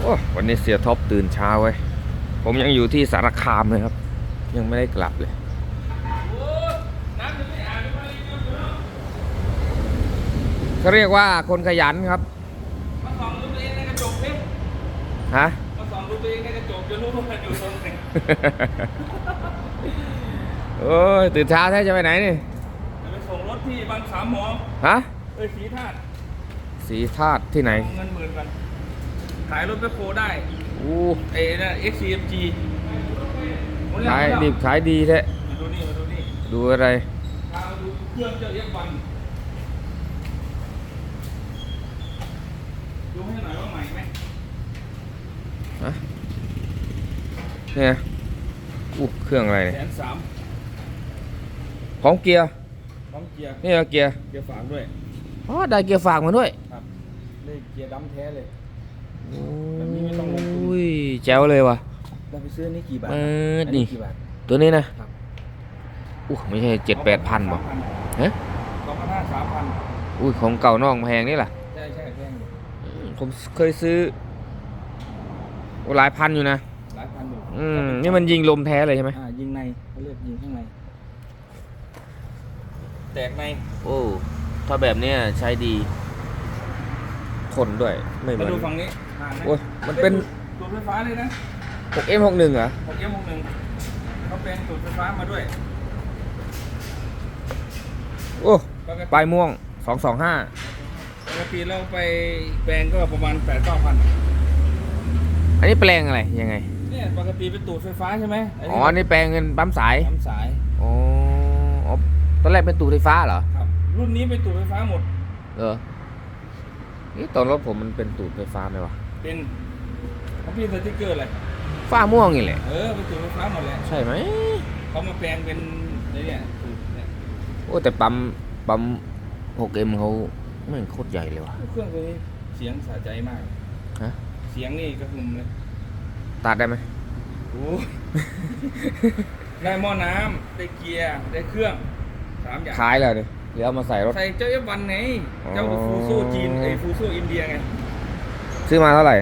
โอ้วันนี้เสียท็อปตื่นเช้าไว้ยผมยังอยู่ที่สารคามเลยครับ ยังไม่ได้กลับเลยเขาเรียกว่าคนขยันครับมาส่องดูตัวเองในกระจกสิฮะมาส่องดูตัวเองในกระจกจะรู้ว่ามันอยู่ตรงไหนโอ้ยตื่นเช้าแท้จะไปไหนนี่จะไปส่งรถที่บางสามหมอฮะเอ้ยสีธาตุสีธาตุที่ไหนเอาเงินหมื่นกัน ขายรถแบคโคได้อู้เอ้นั่น XCMG หมดแล้วขายหมดแล้วดีขายดีแท้มาดูนี่มาดูนี่ดูอะไรพามาดูเครื่องเจ้าเอฟวันดูให้หน่อยว่าใหม่ไหมฮะเนี่ยอู้เครื่องอะไรเนี่ยแสนสามพร้อมเกียร์พร้อมเกียร์นี่เหรอเกียร์เกียร์ฝากด้วยอ๋อได้เกียร์ฝากมาด้วยครับได้เกียร์ดำแท้เลยโอ้ แบบนี้ไม่ต้องลงทุนยแจ๋วเลยว่ะเราไปซื้ออันนี่กี่บาทเอออันี่ กี่บาท ตัวนี้นะครับอู้ไม่ใช่เจ็ดแปดพันบ่ฮะสองพันห้าสามพันอุ้ยของเก่าน้องแพงนี่ล่ะใช่ใช่แพงอยู่ผมเคยซื้อโอ้หลายพันอยู่นะ หลายพันอยู่อืมนี่มันยิงลมแท้เลยใช่ไหมอ่ายิงในเขาเรียกยิงข้างใน แตกในโอ้ ถ้าแบบเนี้ยใช้ดีทนด้วยไม่เหมืมาอนดูฝั่งนี้ ห่างไหมโอ้ยมันเป็น ตูดไฟฟ้าเลยนะ 6M61 เหรอของเอ็มหกหนึ่งเขาเป็นตูดไฟฟ้ามาด้วยโอ้ปกติปลายม่วง 225 ปกติเราไปแปลงก็ประมาณแปดเก้าพันอันนี้แปลงอะไรยังไง เนี่ยปกติเป็นตูดไฟฟ้าใช่ไหมอ๋อ อันนี้แปลงเงินปั๊มสาย น้ำสายอ๋ออ๋อตอนแรกเป็นตูดไฟฟ้าเหรอ ครับ รุ่นนี้เป็นตูดไฟฟ้าหมด เออนี่ตอนรถผมมันเป็นตูดไฟฟ้าไหมวะ เป็นเขาพี่สติ๊กเกอร์อะไรฟ้าม่วงนี่แหละ เออเป็นตูดไฟฟ้าหมดแหละใช่ไหมเขามาแปลงเป็นไอ้เนี่ยตูดเนี่ยโอ้แต่ปั๊มปั๊ม 6M เขาไม่งโคตรใหญ่เลยวะเครื่องตัวนี้เสียงสะใจมากฮะ เสียงนี่กระหึ่มเลยตัดได้ไหมโอ้ย ได้หม้อน้ำได้เกียร์ได้เครื่องสามอย่าง ขายแล้วเนี่ยเดี๋ยวเอามาใส่รถ ใส่เจ้าเอฟวันไงอ๋อเจ้าฟูโซจีนไอ้ฟูโซอินเดียไง ซื้อมาเท่าไหร่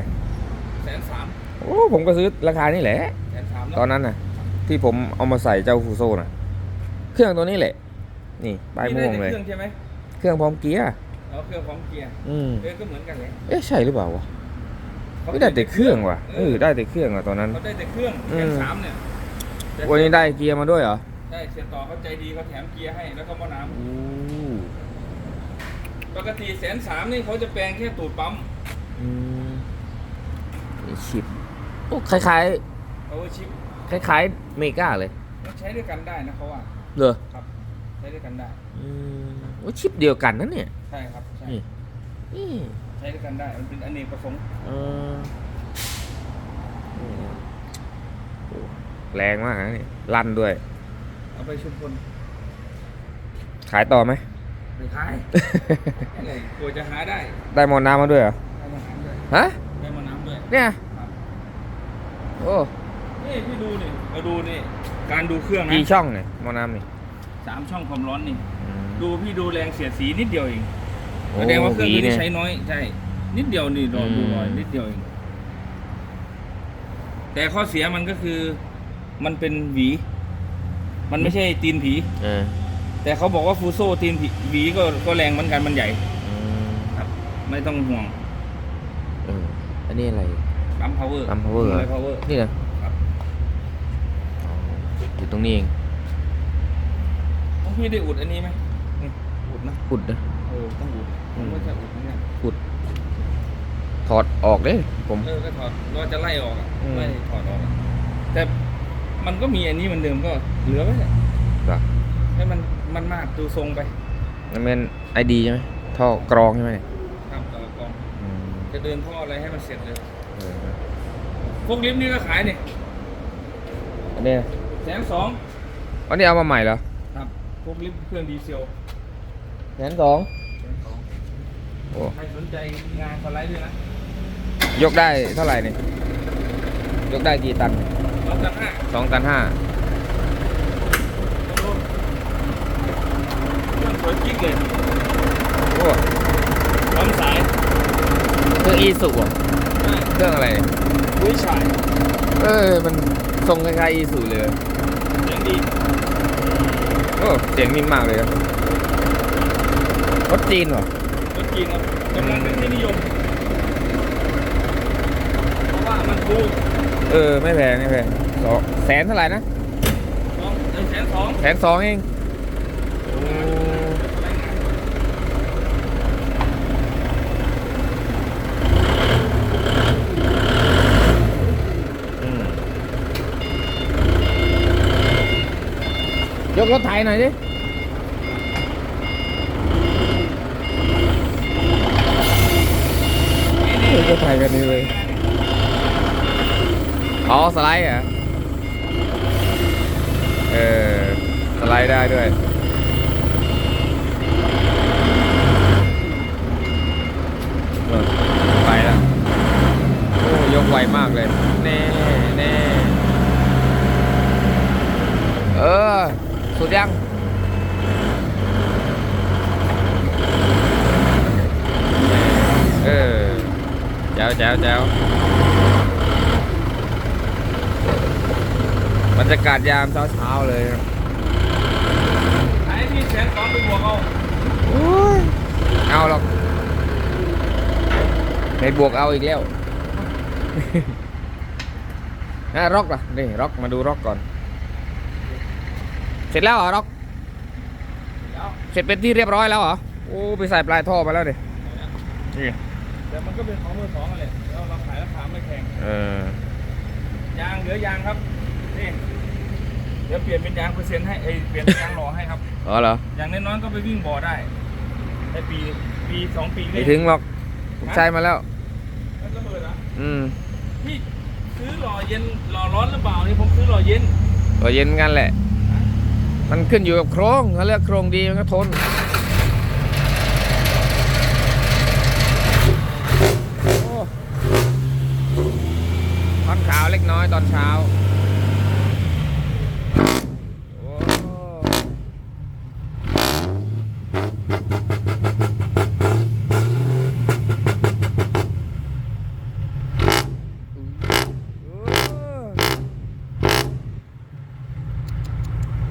แสนสามโอ้ผมก็ซื้อราคานี่แหละ แสนสามตอนนั้นน่ะ ที่ผมเอามาใส่เจ้าฟูโซน่ะ เครื่องตัวนี้แหละ นี่ปลายม่วงเลย เครื่องใช่ไหมเครื่องพร้อมเกียร์เอาเครื่องพร้อมเกียร์อืมเออก็เหมือนกันเลยเอ๊ะใช่หรือเปล่าวะไม่ได้แต่เครื่องว่ะเออได้แต่เครื่องว่ะตอนนั้นเขาได้แต่เครื่องอืแสมนสามเนี่ยแต่วันนี้ได้เกียร์มาด้วยเหรอได้เสียต่อเขาใจดีเขาแถมเกียร์ให้แล้วก็หม้อน้อู้ำปกติแสนสามนี่เขาจะแปลงแค่ตูดปั๊ม อืมนี่ชิปโอ้คล้าย power chip ๆคล้ายๆเมกาเลยมันใช้ด้วยกันได้นะเขาว่าเหรอครับ ใช้ด้วยกันได้ อืมโอ้ชิปเดียวกันนั่นเนี่ยใช่ครับ ใช่ นี่นี่ใช้ด้วยกันได้ มันเป็นอเนกประสงค์เอออืมโอ้แรงมากนะนี่ลั่นด้วย เอาไปชุมพลขายต่อไหม ไปขาย อะไรกลัวจะหาได้ได้หมอน้ำมาด้วยเหรอ ได้มาน้ำด้วยฮะ ได้มาน้ำด้วยเนี่ยครับ โอ้นี่พี่ดูนี่มาดูนี่ การดูเครื่องนะกี่ช่องเนี่ยหมอน้ำนี่สามช่องความร้อนนี่ อืม ดูพี่ดูแรงเสียดสีนิดเดียวเองโอ้แสดงว่าเครื่องหวีตัวเนี่นี้ยใช้น้อยใช่นิดเดียวนี่ลองดูอืมหน่อยนิดเดียวเอง แต่ข้อเสียมันก็คือ มันเป็นหวี มันไม่ใช่ตีนผี เออแต่เขาบอกว่าฟูโซตีนผีหวีก็ก็แรงเหมือนกันมันใหญ่ อืมครับ ไม่ต้องห่วง เอออันนี้อะไร ปั๊มพาวเวอร์ปั๊ม power เหรอพาวเวอร์นี่นะครับอ๋ออยู่ตรงนี้เองต้องพี่ได้อุดอันนี้ไหมนี่อุดนะขุดนะเออต้องอุดผมก็จะอุดเหมือนกันขุด ถอดออกเด้ผมเออก็ถอดเราจะไล่ออกอะอืมไล่ถอดออกอะแต่มันก็มีอันนี้เหมือนเดิมก็เหลือไว้แหละเหรอให้มันมันมากดูทรงไปนั่นเป็นไอดีใช่ไหมท่อกรองใช่ไหมเนี่ยครับต่อกองอืมจะเดินท่ออะไรให้มันเสร็จเลยเออ พวกลิฟต์นี่ก็ขายนี่อันนี้แสนสองอันนี้เอามาใหม่เหรอครับพวกลิฟต์เครื่องดีเซลแสนสองแสนสองโอ้ใครสนใจงานสไลด์ด้วยนะ ยกได้เท่าไหร่เนี่ยยกได้กี่ตันสองพันห้าสองตันห้าเครื่องสวยกิ๊กเลยโอ้พร้อมสายเครื่องอีสุอะ เเครื่องอะไรกุ้ยช่ายเออ มันทรงคล้ายๆอีสูเลยเสียงดีโอ้เสียงนิ่มมากเลยครับรถจีนเหรอรถจีนครับกำลังเป็นที่นิยม เพราะว่ามันถูกเออ ไม่แพงไม่แพงสองแสนเท่าไหร่นะสองหนึ่งแสนสองแสนสองเอง ยกรถไถหน่อยดิยกรถไถกันนี่เลยอ๋อสไลด์เหรอะเออสไลด์ได้ด้วยเออไปแล้วโอ้ยกไวมากเลยเน่เน่เออ สุดยังเออแจ๋วแจ๋วแจ๋วบรรยากาศยามเช้าเช้าๆเลยครับไอ้ที่แสนสองไปบวกเอาโอ้ยเอาหรอกในบวกเอาอีกแล้วน่าร็อกล่ะนี่ร็อกมาดูร็อกก่อนเส ร็จแล้วเหรอร็อกแล้วเสร็จเป็นที่เรียบร้อยแล้วเหรอโอ้ไปใส่ปลายท่อมาแล้วดินี่แต่มันก็เป็นของมือสองนั่นแหละแล้วเราขายราคาไม่แพงเออยางเหลือยางครับนี่เดี๋ยวเปลี่ยนเป็นยางเปอร์เซ็นต์ให้เอ้ยเปลี่ยนเป็นยางหล่อให้ครับอ๋อเหรออย่างน้อยๆก็ไปวิ่งบ่อได้ได้ปีปีสองปีไม่ถึงหรอกผมใช้มาแล้วแล้วก็เบิดอะอืมพี่ซื้อหล่อเย็นหล่อร้อนหรือเปล่านี่ผมซื้อหล่อเย็นตัวเย็นกันแหละ มันขึ้นอยู่กับโครงถ้าเลือกโครงดีมันก็ทนท่อนขาวเล็กน้อยตอนเช้า โอ้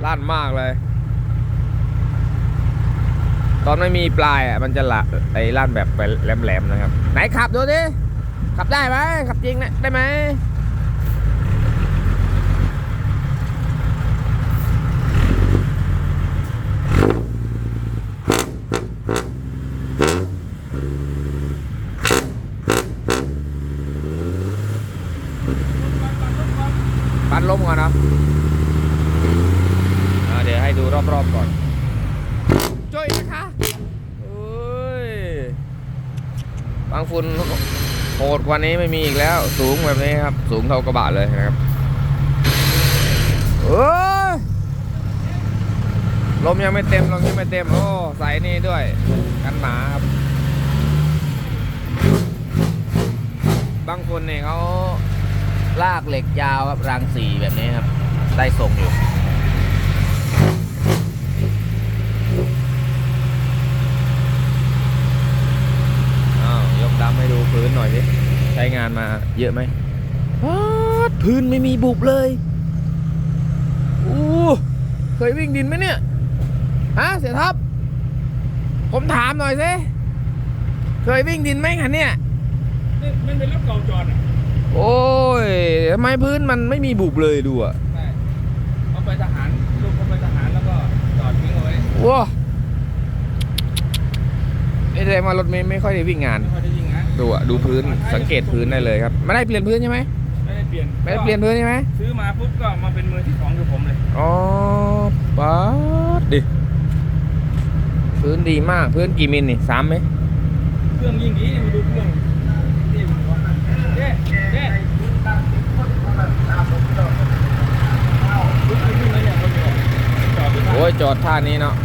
ลั่นมากเลย ตอนไม่มีปลายอะมันจะละไอ้ลั่นแบบไปแหลมๆนะครับ ไหนขับดูดิขับได้ไหมขับจริงนะได้ไหมปัดลมก่อนนะ เดี๋ยวให้ดูรอบๆก่อนช่วยนะคะเอ้ยบางฝุ่นโหดกว่านี้ไม่มีอีกแล้ว สูงแบบนี้ครับ สูงเท่ากระบะเลยนะครับเอ้ยลมยังไม่เต็มลมยังไม่เต็มโอ้ใส่นี่ด้วย กันหมาครับบางคนเนี่ยเขาลากเหล็กยาวครับรางสีแบบนี้ครับ ได้ทรงอยู่ อ้าวยกดำให้ดูพื้นหน่อยสิใช้งานมา เยอะไหมป๊าดพื้นไม่มีบุบเลยอู้เคยวิ่งดินไหมเนี่ย ฮะ เสียท็อปผมถามหน่อยสิเคยวิ่งดินไหมคันเนี่ยนี่มันเป็นรถเก่าจอดอะโอ้ยทำไมพื้นมันไม่มีบุบเลยดูอะใช่เอาไปทหารลูกเขาไปทหารแล้วก็จอดทิ้งเอาไว้ว้าไอ้แสดงว่ารถไม่ไม่ค่อยได้วิ่งงานไม่ค่อยได้ยิงนะ ดูอะดูพื้นสังเกตพื้นได้เลยครับไม่ได้เปลี่ยนพื้นใช่ไหมไม่ได้เปลี่ยนไม่ได้เปลี่ยนพื้นใช่ไหมซื้อมาปุ๊บก็มาเป็นมือที่สองคือผมเลยอ๋อป๊าดดิพื้นดีมากพื้นกี่มิลนี่สามไหมเครื่องยิ่งดีมาดูเครื่องนี่มันว่าเด้เด้ลุกขึ้นมาเนี่ยเขาจอดจอดที่ท่าโอ้ยจอดท่านี้เนาะ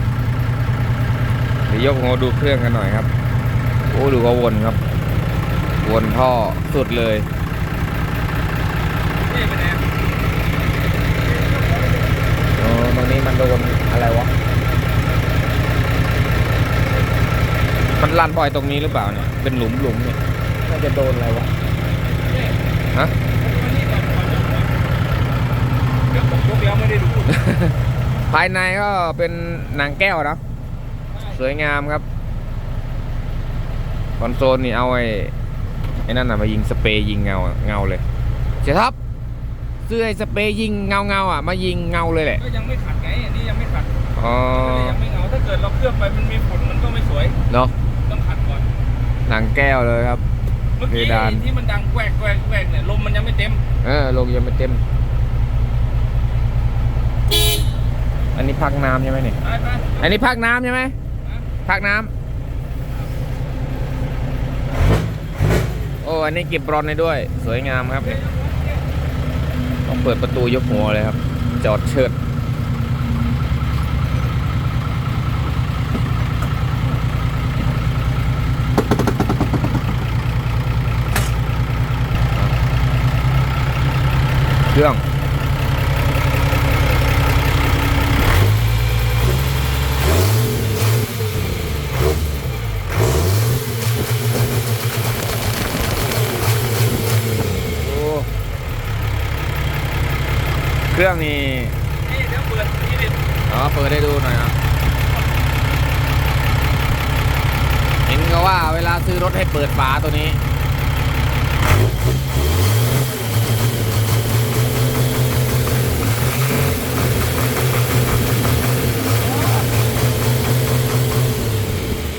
เดี๋ยวยกหัวดูเครื่องกันหน่อยครับ โอ้ดูเขาวนครับ วนท่อสุดเลยนี่เป็นไงอ๋อตรงนี้มันโดนอะไรวะ มันลั่นบ่อยตรงนี้หรือเปล่าเนี่ย เป็นหลุมหลุมเนี่ยน่าจะโดนอะไรวะ ฮะวันนี้ก่อนก่อนจะหัวเดี๋ยวผมยกแล้วไม่ได้ดูภายในก็เป็นหนังแก้วเนอะสวยงามครับคอนโซลนี่เอาไอ้ไอ้นั่นน่ะมายิงสเปรย์ยิงเงาเงาเลยเสียท็อปซื้อไอ้สเปรย์ยิงเงาเงาๆอะมายิงเงาเลยแหละก็ยังไม่ขัดไงอันนี้ยังไม่ขัดอ๋อก็เลยยังไม่เงาถ้าเกิดเราเคลือบไปมันมีฝุ่นมันก็ไม่สวยเนาะต้องขัดก่อนหนังแก้วเลยครับเมื่อกี้เพดานที่มันดังแกวกแกวกแกวกเนี่ยลมมันยังไม่เต็มเออลงยังไม่เต็ม อันนี้พักน้ำใช่ไหมเนี่ยไปไปอันนี้พักน้ำใช่ไหมนะพักน้ำ อ้อันนี้เก็บบรอนได้ด้วย สวยงามครับต้องเปิดประตูยกหัวเลยครับ จอดเชิดเครื่อง โอ้ เครื่องนี่นี่เดี๋ยวเปิดทีเด็ดอ๋อเปิดให้ดูหน่อยครับเห็นก็ว่าเวลาซื้อรถให้เปิดฝาตัวนี้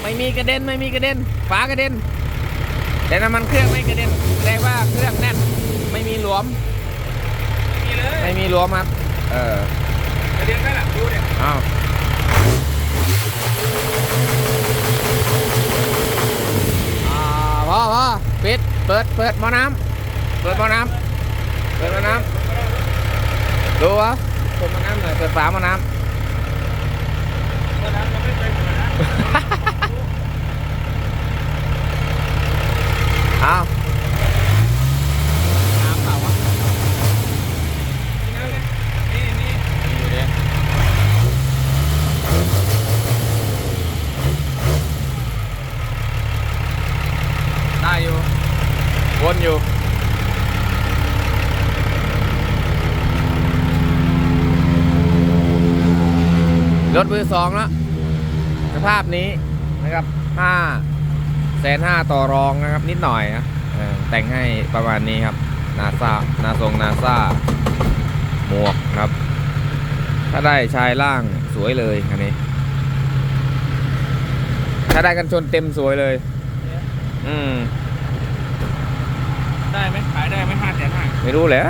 ไม่มีกระเด็นไม่มีกระเด็นฝากระเด็น แต่น้ำมันเครื่องไม่กระเด็นแสดงว่าเครื่องแน่นไม่มีหลวม ไม่มีหลวมครับเออกระเด็นได้ละดูเนี่ยอ้าวอ่าพอพอปิด เปิด เปิดหม้อน้ำเปิดหม้อน้ำเปิดหม้อน้ำดูวะเปิดหม้อน้ำหน่อย เปิดฝาหม้อน้เมื่อนั้นเราไม่เคยเปิดนะำอ้าวน้ำเปล่าวะ นี่นะนี่นี่ อยู่ดิ ได้อยู่ วนอยู่รถมือสองแล้วสภาพนี้นะครับห้าแสนห้าต่อรองนะครับ นิดหน่อยนะแต่งให้ประมาณนี้ครับนาซานาทรงนาซาหมวกครับ ถ้าได้ชายล่าง สวยเลยคันนี้ ถ้าได้กันชนเต็มสวยเลย อืม ได้ไหมขายได้ไหมห้าแสนห้าไม่รู้แหละ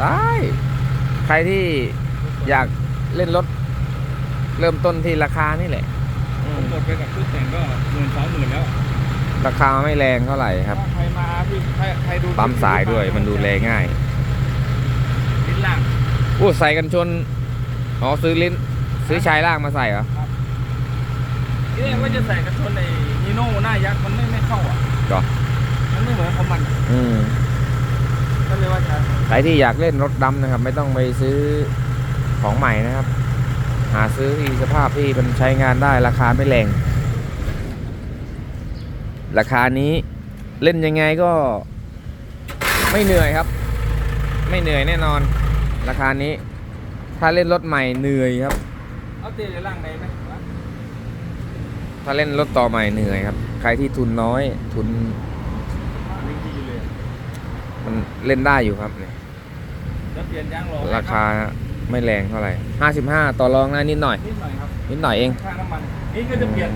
ได้ ใครที่อยากเล่นรถ เริ่มต้นที่ราคานี่แหละอืผมมหมดไปกับชุดแต่งก็หมื่นสองหมื่นแล้ว ราคาไม่แรงเท่าไหร่ครับถ้าใครมาพี่ใครใครดูปั๊มสายด้วยมันดูแลง่าย ลิ้นล่างอู้ใส่กันชน อ๋อซื้อลิ้น ซื้อชายล่างมาใส่เหรอที่แรกว่าจะใส่กระชนในนีโน่หน้ายักษ์มันไม่ไม่เข้าอะก็มันไม่เหมือนของมันอะอืมก็เลยว่าจะใครที่อยากเล่นรถดำนะครับ ไม่ต้องไปซื้อของใหม่นะครับ หาซื้อที่สภาพที่มันใช้งานได้ราคาไม่แรง ราคานี้เล่นยังไงก็ไม่เหนื่อยครับ ไม่เหนื่อยแน่นอน ราคานี้ ถ้าเล่นรถใหม่เหนื่อยครับ เอาเตะในล่างไหนไหมวะถ้าเล่นรถต่อใหม่เหนื่อยครับ ใครที่ทุนน้อย ทุนไม่ดีเลยมันเล่นได้อยู่ครับเนี่ยแล้วเปลี่ยนยางล้อราคาไม่แรงเท่าไหร่ห้าสิบห้าต่อรองได้นิดหน่อย นิดหน่อยครับนิดหน่อยเองค่าน้ำมันนี่ก็จะเปลี่ยน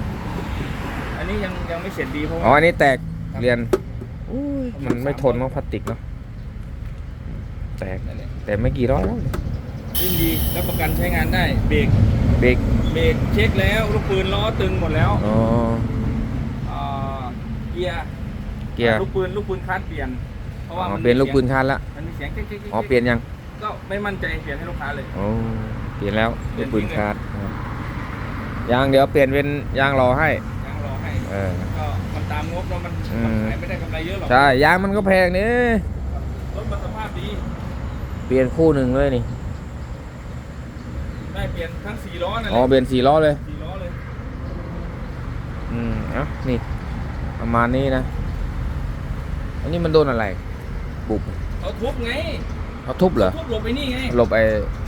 อันนี้ยังยังไม่เสร็จดีเพราะอ๋อว่าอันนี้แตกเรียนอุ้ยมันไม่ทนเนาะพลาสติกเนาะแตกนั่นแหละแต่ไม่กี่ร้อยแล้วยิ่งดีแล้วประกันใช้งานได้เบรก เบรกเบรกเช็คแล้วลูกปืนล้อตึงหมดแล้วอ๋ออ่าเกียร์เกียร์ลูกปืนลูกปืนคาดเปลี่ยนเพราะว่าอ๋อมันเปลี่ยนลูกปืนคันละมันมีเสียงเก๊กๆๆๆอ๋อเปลี่ยนยังก็ไม่มั่นใจเปลี่ยนให้ลูกค้าเลย อ๋อเปลี่ยนแล้วเปลี่ลูยกนปืนจริงเลยคาดครับยางเดี๋ยวเปลี่ยนเป็นยางรอให้ยางรอให้เออ ก็มันตามงบแล้วมันอืมขายไม่ได้กำไรเยอะหรอกใช่ยางมันก็แพงนี่รถมันสภาพดีเปลี่ยนคู่หนึ่งเลยนี่ ได้เปลี่ยนทั้งสี่ล้อนั่นแหอ๋อละเปลี่ยนสี่ล้อเลย สี่ล้อเลยอืมเอ้านี่ประมาณนี้นะ อันนี้มันโดนอะไร บุบเขาทุบไงเขาทุบเหรอ ทุบหลบไปนี่ไงหลบไอ้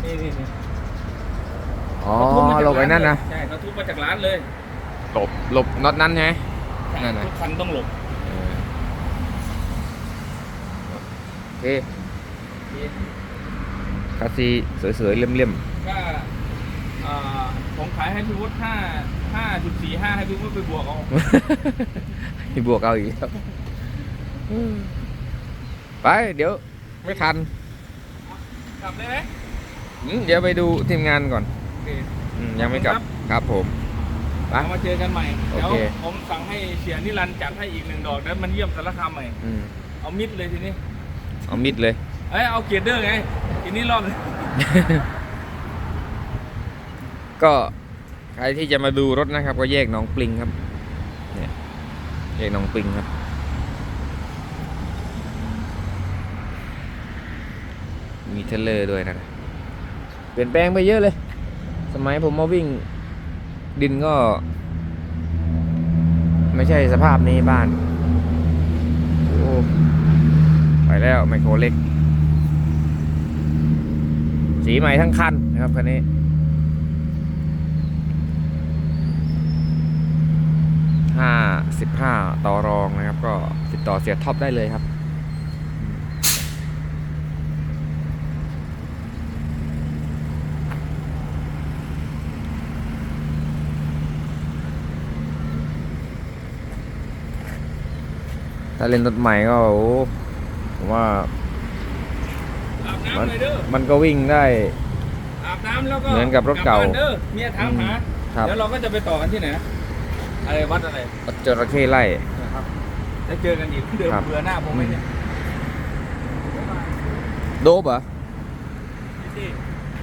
นี่นี่นี่อ๋อ เขาทุบมาจากหลบไอ้นั่นนะ ใช่เขาทุบมาจากร้านเลยหลบ หลบน็อตนั้นใช่ไหมใช่นั่นน่ะ ทุกคันต้องหลบเออโอเคคาซีสวยๆเลี่ยม ก็อ่าผมขายให้พี่วุฒิห้าห้าจุดสี่ห้าให้พี่วุฒิไปบวกเอาๆมีบวกเอาอีกแล้วไปเดี๋ยวไม่ทันกลับเลยไหมอืมเดี๋ยวไปดูทีมงานก่อนโอเค อืมยังไม่กลับ ครับผม ไปเอามาเจอกันใหม่ โอเดี๋ยวเคผมสั่งให้เสียนิรันดร์จัดให้อีกหนึ่งดอกแล้วมันเยี่ยมสารคามใหม่ อืมเอามิดเลยทีนี้ เอามิดเลย เอ้ยเอาเกียร์เดอร์ไงทีนี้รอบเลย ก็ใครที่จะมาดูรถนะครับ ก็แยกหน้องปลิงครับเนี่ยแยกหน้องปลิงครับ มีเทเลอร์ด้วยนะเปลี่ยนแปลงไปเยอะเลย สมัยผมมาวิ่งดินก็ ไม่ใช่สภาพนี้บ้านโอ้ไปแล้วไมโครเล็ก สีใหม่ทั้งคันนะครับคันนี้ ห้าสิบห้าต่อรองนะครับ ก็ติดต่อเสียท็อปได้เลยครับ ถ้าเล่นรถใหม่ก็โอ้โหผมว่าอาบมันน้ำเลยเด้อมันก็วิ่งได้อาบน้ำแล้วก็เหมือนกับรถเก่าลับบ้นเด้อเมียถามหาครับเดี๋ยวเราก็จะไปต่อกันที่ไหนนะ อะไรวัดอะไรจระเข้ไล่นะครับได้เจอกันอีกเดิมครับเบื่อหน้าผมไหมเนี่ยโดบเหรอพี่ตี้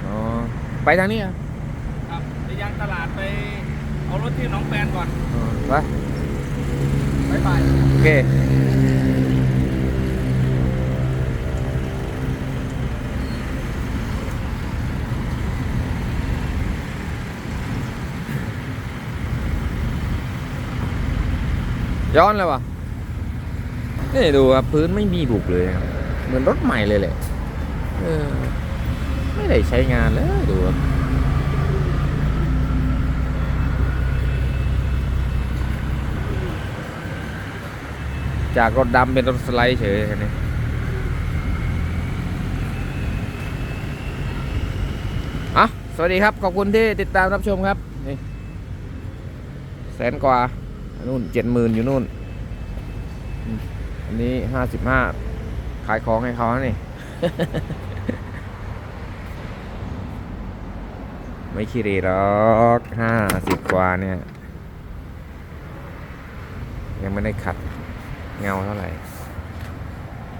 อ๋อไปทางนี้อะครับไปยังตลาดไปเอารถที่หน้องแปนก่อนอ๋อไปบายบายโอเค ย้อนเลยวะนี่ดูครับพื้นไม่มีบุบเลยครับเหมือนรถใหม่เลยแหละเออไม่ได้ใช้งานเลยดูครับจากรถดำเป็นรถสไลด์เฉยคันนี้อะสวัสดีครับ ขอบคุณที่ติดตามรับชมครับ นี่ แสนกว่า นู่นเจ็ดหมื่นอยู่นู่น อันนี้ห้าสิบห้าขายของให้เขานะนี่ ไม่คิดดีหรอกห้าสิบกว่าเนี่ย ยังไม่ได้ขัดเงาเท่าไหร่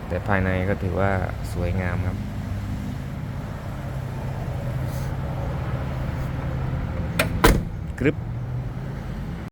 แต่ภายในก็ถือว่าสวยงามครับ